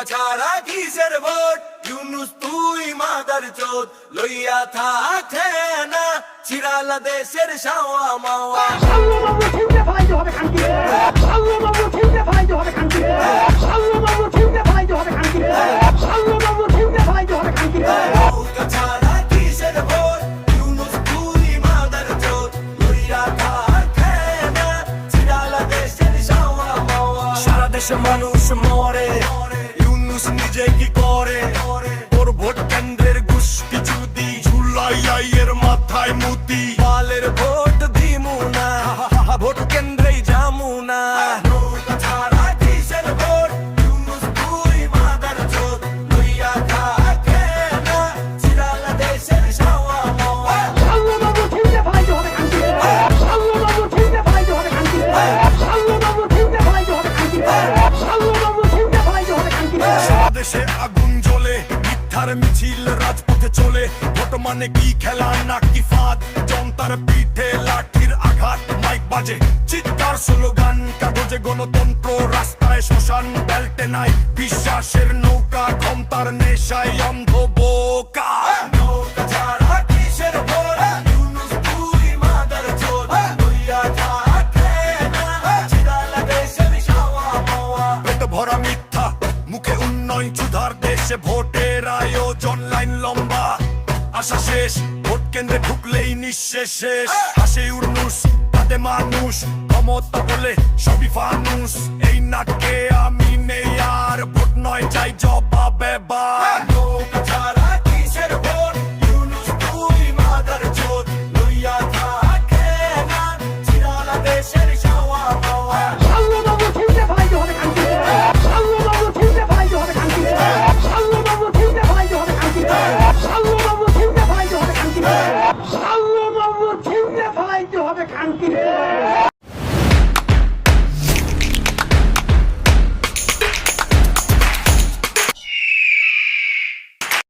নৌকা ছাড়া কিসের ভোট? ইউনুস, তুই মাদার চোদ, লইয়া থাকে না। চিরালা দেশের সাওয়া মাওয়া। আল্লাহবাবু ছিনতে ঝুলাইয়ের মাথায় মুতি। পালের ভোট দিমু না ভোট কেন্দ্রেই যামু না। দেশে আগুন জ্বলে। মিথ্যার মিছিল রাজপথে চলে। ভোট মানে কি খেলা নাকি ফাঁদ? জনতার পিঠে লাঠির আঘাত, মাইক বাজে। চিৎকার, স্লোগান, কাগজে গণতন্ত্র, রাস্তায় শ্মশান, বেল্টে নাই। বিশ্বাসের নৌকা, ক্ষমতার নেশায় অন্ধ উন্নয়ন চুধার দেশে ভোটের আয়োজন, লাইন লম্বা। আশা শেষ, ভোট কেন্দ্রে ঢুকলেই নিঃশেষ শেষ। হাসে উর্নুস তাতে মানুষ, ক্ষমতা বলে সবই ফানুস এই নাটকে